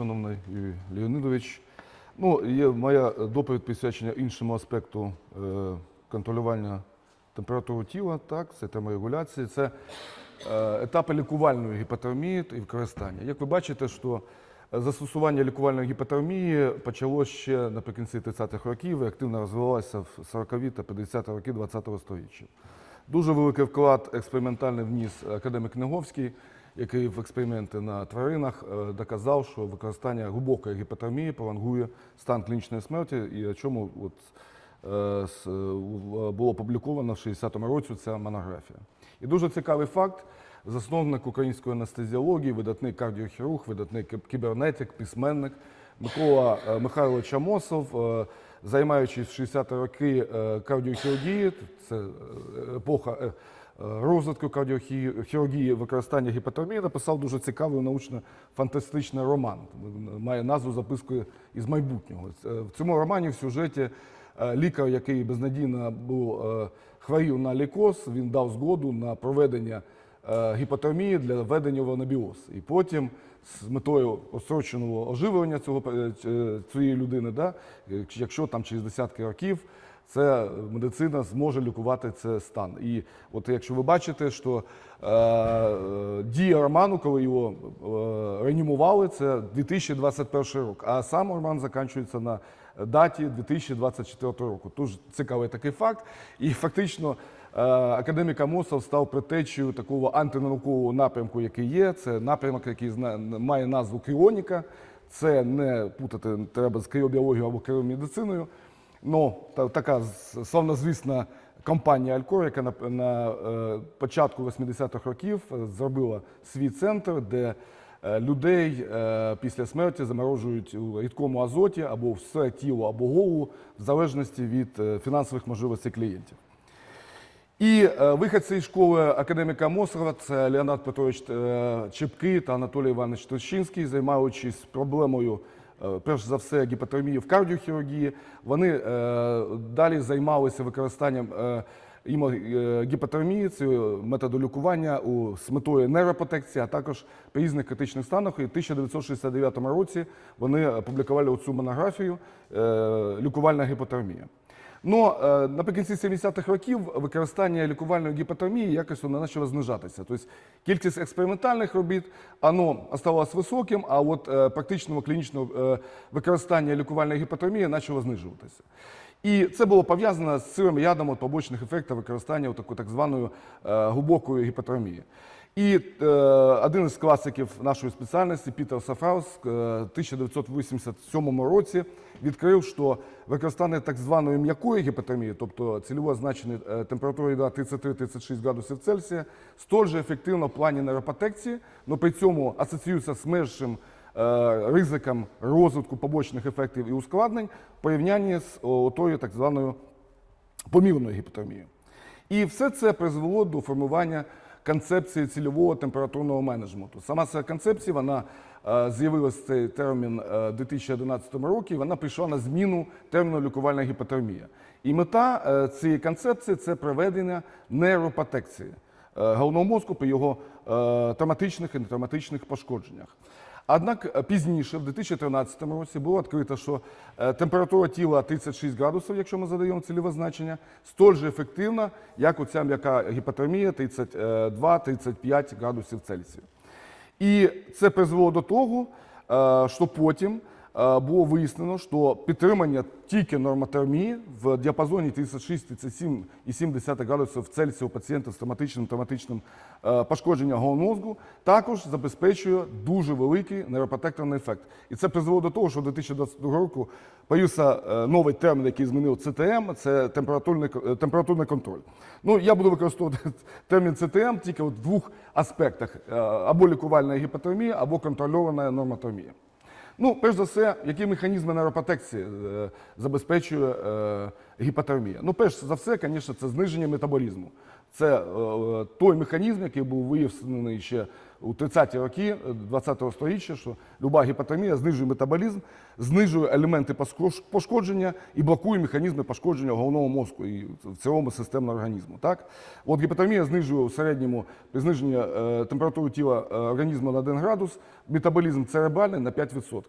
шановний Юрій Леонідович. Ну, є моя доповідь присвячена іншому аспекту е, контролювання температури тіла, так, це терморегуляції, це е, етапи лікувальної гіпотермії і використання. Як ви бачите, що застосування лікувальної гіпотермії почалося ще наприкінці 30-х років і активно розвивалося в 40-ві та 50-ті роки ХХ століття. Дуже великий вклад експериментальний вніс академік Книговський, який в експерименти на тваринах е, доказав, що використання глибокої гіпотермії пролонгує стан клінічної смерті, і о чому от, е, е, було опубліковано в 60-му році ця монографія. І дуже цікавий факт. Засновник української анестезіології, видатний кардіохірург, видатний кібернетик, письменник Микола Михайлович Амосов, займаючись в 60-ті роки кардіохірургією, це епоха розвитку кардіохірургії, використання гіпотермії, написав дуже цікавий научно-фантастичний роман. Має назву запискою із майбутнього. В цьому романі в сюжеті е, лікар, який безнадійно був е, хворів на лікоз, він дав згоду на проведення е, гіпотермії для введення в анабіоз. І потім з метою осроченого оживлення цього, е, е, цієї людини, да, е, якщо там через десятки років це медицина зможе лікувати цей стан. І от якщо ви бачите, що е, дія роману, коли його е, реанімували, це 2021 рік, а сам роман закінчується на даті 2024 року. Тож цікавий такий факт. І фактично е, академік Амосов став предтечею такого антинаукового напрямку, який є. Це напрямок, який має назву кріоніка. Це не путати треба з кріобіологією або кріомедициною. Ну, та, така славнозвісна компанія Алькор, яка на, на е, початку 80-х років е, зробила свій центр, де е, людей після смерті заморожують у рідкому азоті або все тіло, або голову, в залежності від фінансових можливостей клієнтів. І виходці із школи академіка Мосова, це Леонард Петрович Чепки та Анатолій Іванович Трощинський, займаючись проблемою, перш за все, гіпотермії в кардіохірургії, вони е, далі займалися використанням е, е, гіпотермії, це методу лікування у, з метою нейропротекції, а також при різних критичних станах. І в 1969 році вони опублікували цю монографію е, Лікувальна гіпотермія. Ну, е, наприкінці 70-х років використання лікувальної гіпотермії якось воно почало знижатися. Тобто кількість експериментальних робіт воно оставалось високим, а от е, практичного клінічного е, використання лікувальної гіпотермії почало знижуватися. І це було пов'язано з цілим рядом побочних ефектів використання такої так званої е, глибокої гіпотермії. І е, один із класиків нашої спеціальності Пітер Сафраус е, в 1987 році відкрив, що використання так званої м'якої гіпотермії, тобто цільово значення е, температури ядра 33-36 градусів Цельсія, столь же ефективно в плані нейропротекції, але при цьому асоціюється з меншим е, ризиком розвитку побочних ефектів і ускладнень в порівнянні з о, тою так званою помірною гіпотермією. І все це призвело до формування концепції цільового температурного менеджменту. Сама ця концепція вона е, з'явилася цей термін е, у 2011 році. і Вона прийшла на зміну терміну лікувальна гіпотермія. І мета цієї концепції це проведення нейропотекції головного мозку при його травматичних і нетравматичних пошкодженнях. Однак е, пізніше, в 2013 році, було відкрито, що е, температура тіла 36 градусів, якщо ми задаємо цільове значення, столь же ефективна, як оця м'яка гіпотермія 32-35 градусів Цельсію. І це призвело до того, е, що потім е, було вияснено, що підтримання тільки нормотермії в діапазоні 36-37,7 градусів Цельсія у пацієнта з травматичним травматичним е, пошкодженням головного мозку також забезпечує дуже великий нейропротекторний ефект. І це призвело до того, що 2022 року появився е, новий термін, який змінив ЦТМ, це температурний, е, температурний контроль. Ну, я буду використовувати термін ЦТМ тільки в двох аспектах: е, або лікувальна гіпотермія, або контрольована нормотермія. Ну, перш за все, які механізми нейропротекції е, забезпечує е, гіпотермія? Ну, перш за все, звісно, це зниження метаболізму. Це е, той механізм, який був виявлений ще у 30-ті роки 20-го століття, що люба гіпотермія знижує метаболізм, знижує елементи пошкодження і блокує механізми пошкодження головного мозку і в цілому системного організму. Так? От гіпотермія знижує у середньому при зниженні е, температури тіла е, організму на 1 градус, метаболізм церебральний на 5%.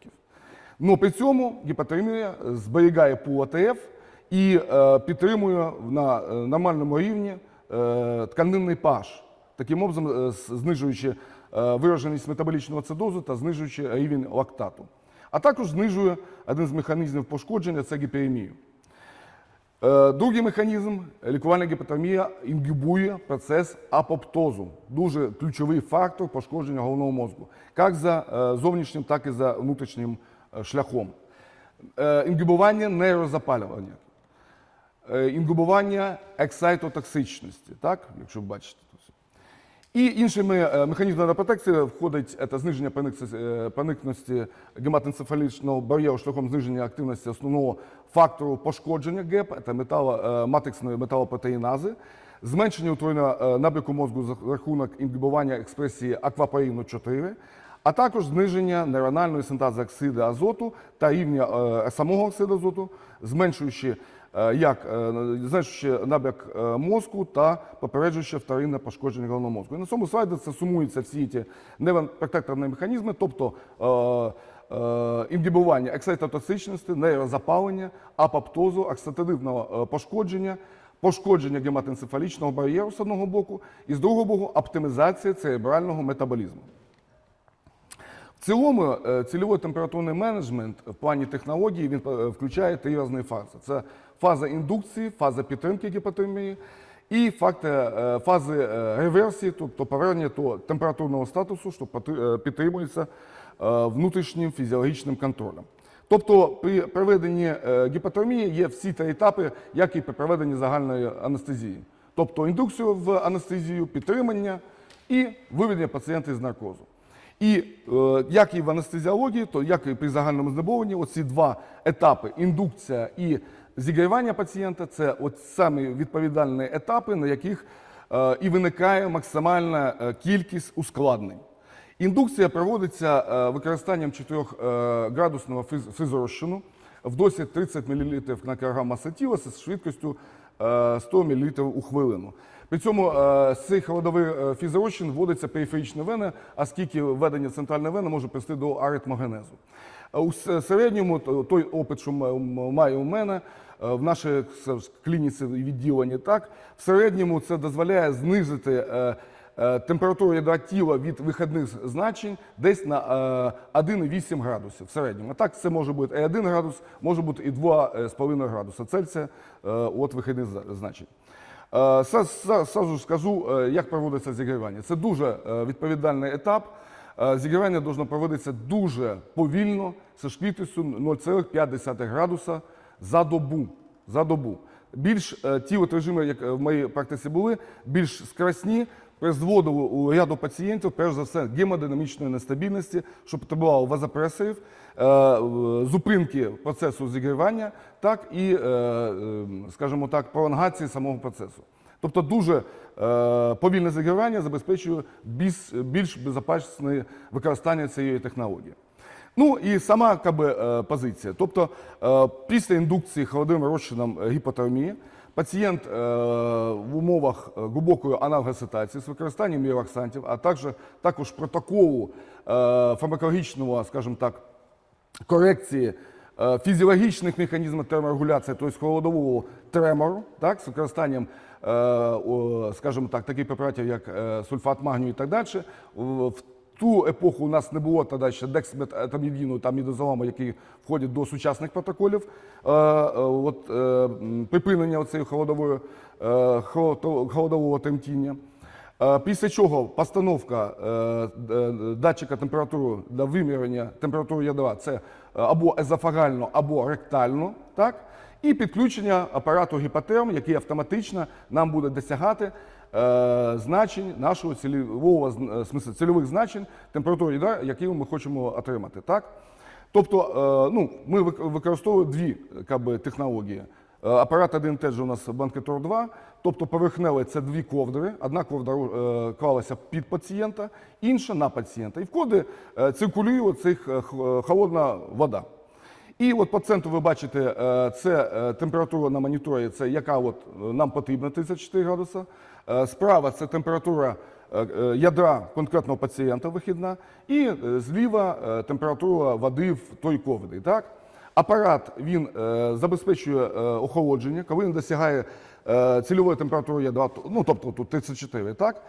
Ну при цьому гіпотермія зберігає пул АТФ і е, підтримує на е, нормальному рівні е, тканинний pH, таким образом е, знижуючи е, вираженість метаболічного ацидозу та знижуючи рівень лактату. А також знижує один з механізмів пошкодження це гіперемію. Е, Другий механізм лікувальна гіпотермія інгібує процес апоптозу. Дуже ключовий фактор пошкодження головного мозку, як за е, зовнішнім, так і за внутрішнім е, шляхом. Е, Інгібування нейрозапалювання, е, інгібування ексайтотоксичності, так, якщо бачите. І іншими е, механізмами протекції входить це зниження проникності, е, гематоенцефалічного бар'єру шляхом зниження активності основного фактору пошкодження ГЕП, це метало, е, матриксної металопротеїнази, зменшення утворення набряку мозку за рахунок інгібування експресії аквапорину 4, а також зниження нейрональної синтези оксиду азоту та рівня самого оксиду азоту, зменшуючи як е, набряк е, мозку та попереджуючи вторинне пошкодження головного мозку. І на цьому слайді це сумуються всі ті нейропротекторні механізми, тобто е, е, інгібування ексайтотоксичності, нейрозапалення, апоптозу, оксидативного е, пошкодження, пошкодження гематоенцефалічного бар'єру з одного боку, і з другого боку оптимізація церебрального метаболізму. В цілому е, цільовий температурний менеджмент в плані технології він е, включає три різні фази: це фаза індукції, фаза підтримки гіпотермії і факти, е, фази е, реверсії, тобто повернення того температурного статусу, що е, підтримується внутрішнім фізіологічним контролем. Тобто при проведенні гіпотермії є всі три етапи, як і при проведенні загальної анестезії. Тобто індукцію в анестезію, підтримання і виведення пацієнта з наркозу. І як і в анестезіології, то як і при загальному знеболенні, оці два етапи індукція і зігрівання пацієнта це от самі відповідальні етапи, на яких е, і виникає максимальна е, кількість ускладнень. Індукція проводиться е, використанням 4-градусного фізорозчину в досі 30 мл на кілограм маси тіла з швидкістю е, 100 мл у хвилину. При цьому е, цей холодовий фізорозчин вводиться периферичні вени, оскільки введення центральної вени може привести до аритмогенезу. У середньому той опит, що має у мене е, в нашій клініці і відділенні, так в середньому це дозволяє знизити е, е, температуру ядра тіла від вихідних значень десь на е, 1,8 градусів в середньому. Так це може бути і 1 градус, може бути і 2,5 градуса Цельсія від вихідних значень. Сразу скажу, як проводиться зігрівання. Це дуже відповідальний етап. Е, Зігрівання повинно проводитися дуже повільно, зі швидкістю 0,5 градуса за добу. За добу. Більш е, ті от режими, як в моїй практиці були, більш скоростні, призводили у ряду пацієнтів, перш за все, гемодинамічної нестабільності, що потребувало вазопресорів, е, е, зупинки процесу зігрівання, так і, е, е, скажімо так, пролонгації самого процесу. Тобто дуже е, повільне зігрівання забезпечує більш, безпечне використання цієї технології. Ну і сама би, е, позиція. Тобто е, після індукції холодним розчином гіпотермії пацієнт в умовах глибокої аналгаситації з використанням міроксантів, а також, також протоколу фармакологічного, скажімо так, корекції фізіологічних механізмів терморегуляції, тобто холодового тремору, так, з використанням, е, скажімо так, таких препаратів, як е, сульфат магнію і так далі. В ту епоху у нас не було тоді ще дексметамідіну та мідозолому, які входять до сучасних протоколів. Е, е, от, е, припинення цієї е, холодового тремтіння. Е, Після чого постановка е, датчика температури для вимірювання температури ядра це е, або езофагально, або ректально, так? і підключення апарату гіпотерм, який автоматично нам буде досягати е, значень нашого цільового зн- е, цільових значень температури ядра, які ми хочемо отримати. Так? Тобто е, ну, ми використовуємо дві би, технології. Е, Апарат один теж у нас банкетор 2, Тобто поверхневий це дві ковдри. Одна ковдра е, клалася під пацієнта, інша на пацієнта. І в коди е, циркулює цих е, е, холодна вода. І от по центру ви бачите, е, це е, температура на моніторі, це яка от е, нам потрібна 34 градуса. Е, Справа це температура е, ядра конкретного пацієнта вихідна, і е, зліва е, температура води в той ковдрі. Апарат він е, забезпечує е, охолодження, коли він досягає е, цільової температури ядра, то- ну тобто тут 34, так?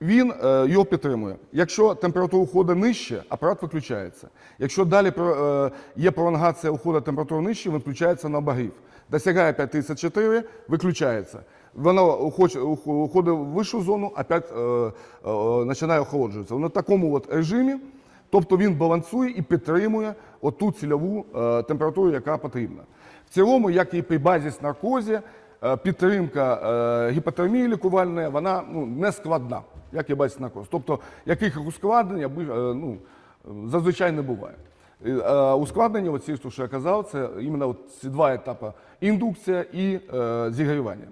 Він е, його підтримує. Якщо температура уходу нижче, апарат виключається. Якщо далі е, є пролонгація уходу температури нижче, він включається на обогрів. Досягає 5004, виключається. Воно уходить в вищу зону, опять починає охолоджуватися. В такому от режимі, тобто він балансує і підтримує оту цільову температуру, яка потрібна. В цілому, як і при базіс наркозі, підтримка е, гіпотермії лікувальної, вона ну, не складна, як і базіс наркоз. Тобто яких ускладнень е, ну, зазвичай не буває. Е, Ускладнення, оці, що я казав, це іменно ці два етапи індукція і е, зігрівання.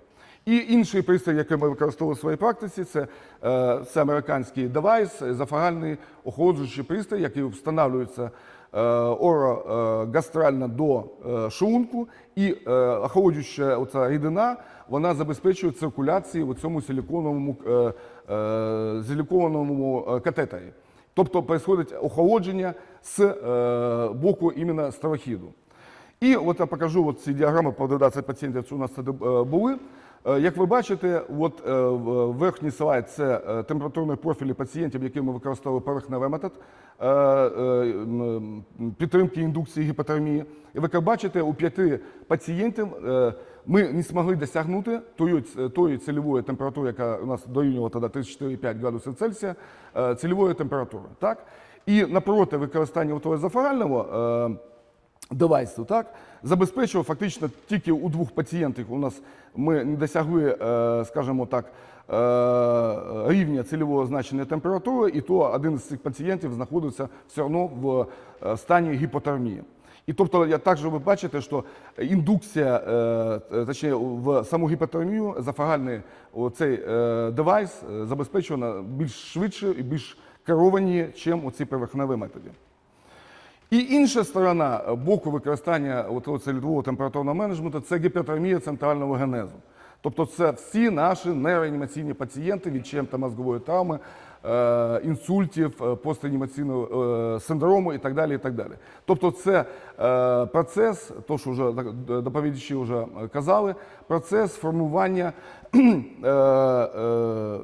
І інший пристрій, який ми використовували в своїй практиці, це, е, це американський девайс, зафагальний охолоджуючий пристрій, який встановлюється е, орогастрально до е, шлунку, і е, охолоджуюча оця рідина вона забезпечує циркуляцію у цьому силіконовому, е, е, силіконовому е, катетері. Тобто відбувається охолодження з е, боку іменно стравохіду. І от я покажу от ці діаграми по 12 пацієнтів, що у нас тоді е, були. Е, Як ви бачите, от е, верхній слайд це е, температурні профілі пацієнтів, які ми використовували поверхневий метод підтримки індукції гіпотермії. І ви бачите, у п'яти пацієнтів ми не змогли досягнути тої, тої цільової температури, яка у нас дорівнювала тоді 34,5 градусів Цельсія, цільової температури. Так? І напроти використання того зафарального е, девайсу, так, забезпечував фактично тільки у двох пацієнтів у нас ми не досягли, е, скажімо так, е, рівня цільового значення температури, і то один з цих пацієнтів знаходиться все одно в е, стані гіпотермії. І тобто, я також ви бачите, що індукція, точніше, в саму гіпотермію зафагальний цей девайс е, забезпечує на більш швидше і більш керовані, ніж оці поверхневі методи. І інша сторона е, боку використання от цільового температурного менеджменту це гіпертермія центрального генезу. Тобто це всі наші нереанімаційні пацієнти від чем-то мозгової травми, е, інсультів, е, постреанімаційного е, синдрому і так далі. І так далі. Тобто це е, процес, то що вже доповідачі вже казали, процес формування е, е,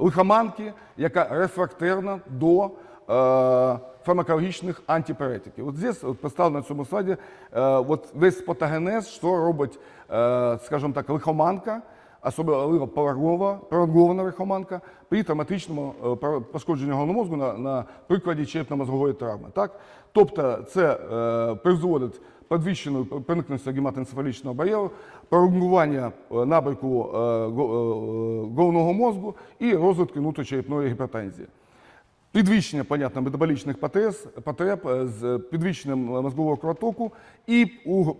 лихоманки, яка рефрактерна до е, фармакологічних антипиретиків. От здесь от представлено на цьому слайді е, от весь патогенез, що робить, е, скажімо так, лихоманка, особливо пролонгова- пролонгована лихоманка, при травматичному е, пошкодженні головного мозку на, на прикладі черепно-мозгової травми. Так? Тобто це призводить підвищену проникненості гематоенцефалічного бар'єру, пролонгування набряку е, головного мозку і розвитку внутрішньочерепної гіпертензії. Підвищення, понятно, метаболічних потреб, е, з підвищенням мозгового кровотоку і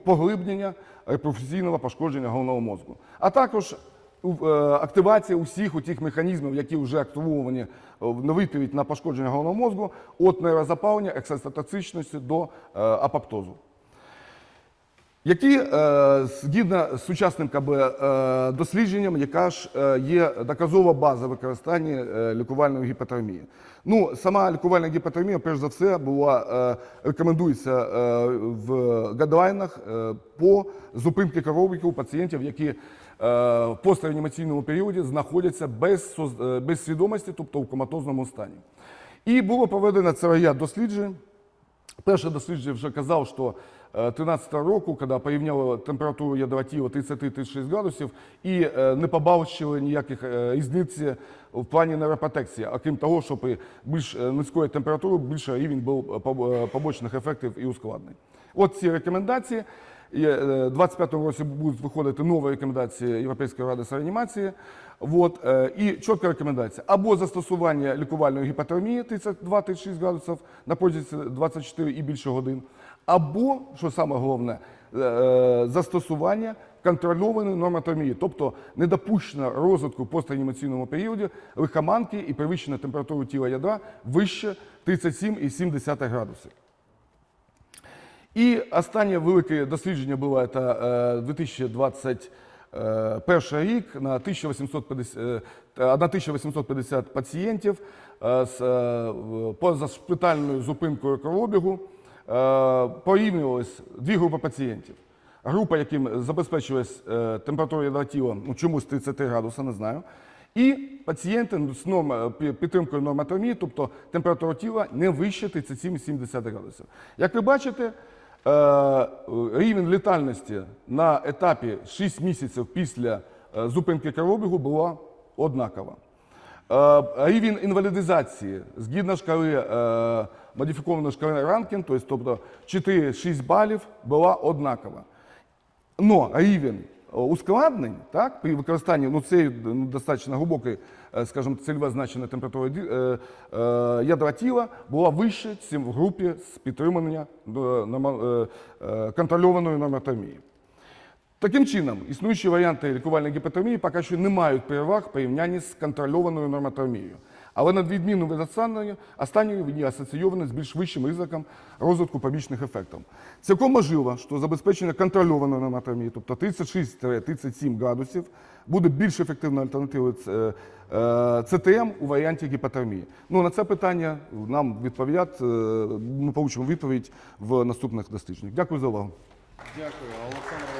поглиблення професійного пошкодження головного мозку. А також е, активація усіх тих механізмів, які вже активовані е, на відповідь на пошкодження головного мозку, від нейрозапалення, ексцитоцичності до е, апоптозу які е, згідно з сучасним е, дослідженням, яка ж е, є доказова база використання лікувальної гіпотермії. Ну, сама лікувальна гіпотермія, перш за все, була рекомендується в гадлайнах е, по зупинці крововиків у пацієнтів, які в постреанімаційному періоді знаходяться без, без свідомості, тобто в коматозному стані. І було проведено це ряд досліджень. Перше дослідження вже казав, що 13 року, коли порівняли температуру ядра тіла 33-36 градусів і е, не побачили ніяких е, різниці в плані нейропротекції, а крім того, що при більш е, низької температури більше рівень був поб- побочних ефектів і ускладнень. От ці рекомендації. І, У 25-му році будуть виходити нові рекомендації Європейської ради з реанімації. От, і чітка рекомендація. Або застосування лікувальної гіпотермії 32-36 градусів на протязі 24 і більше годин, або, що саме головне, е, е, застосування контрольованої нормотермії, тобто не допущено розвитку в постреанімаційному періоді лихоманки і перевищення температури тіла ядра вище 37,7 градусів. І останнє велике дослідження було це е, 2021 рік на 1850, е, 1850 пацієнтів е, з е, позашпитальною зупинкою кровообігу. Е, Порівнювалось дві групи пацієнтів. Група, яким забезпечувалась е, температура ядра тіла, ну чомусь 33 градуси, не знаю. І пацієнти з норм, підтримкою нормотермії, тобто температура тіла не вище 37,7 градусів. Як ви бачите, е, рівень летальності на етапі 6 місяців після е, зупинки кровообігу була однакова. Е, Рівень інвалідизації згідно шкали е, модифікованої шкали Ранкін, тобто 4-6 балів, була однакова. Но рівень е, ускладнень так, при використанні ну, цієї ну, достатньо глибокої, скажімо, цільове температури ядра тіла була вище, ніж в групі з підтримання контрольованої нормотермії. Таким чином, існуючі варіанти лікувальної гіпотермії поки що не мають переваг в порівнянні з контрольованою нормотермією. Але на відміну від останньої, останньої вони асоційовані з більш вищим ризиком розвитку побічних ефектів. Цілком можливо, що забезпечення контрольованої нормотермії, тобто 36-37 градусів, буде більш ефективною альтернативою е, ЦТМ у варіанті гіпотермії. Ну, на це питання нам відповідять, е, ми получимо відповідь в наступних дослідженнях. Дякую за увагу. Дякую, Олександр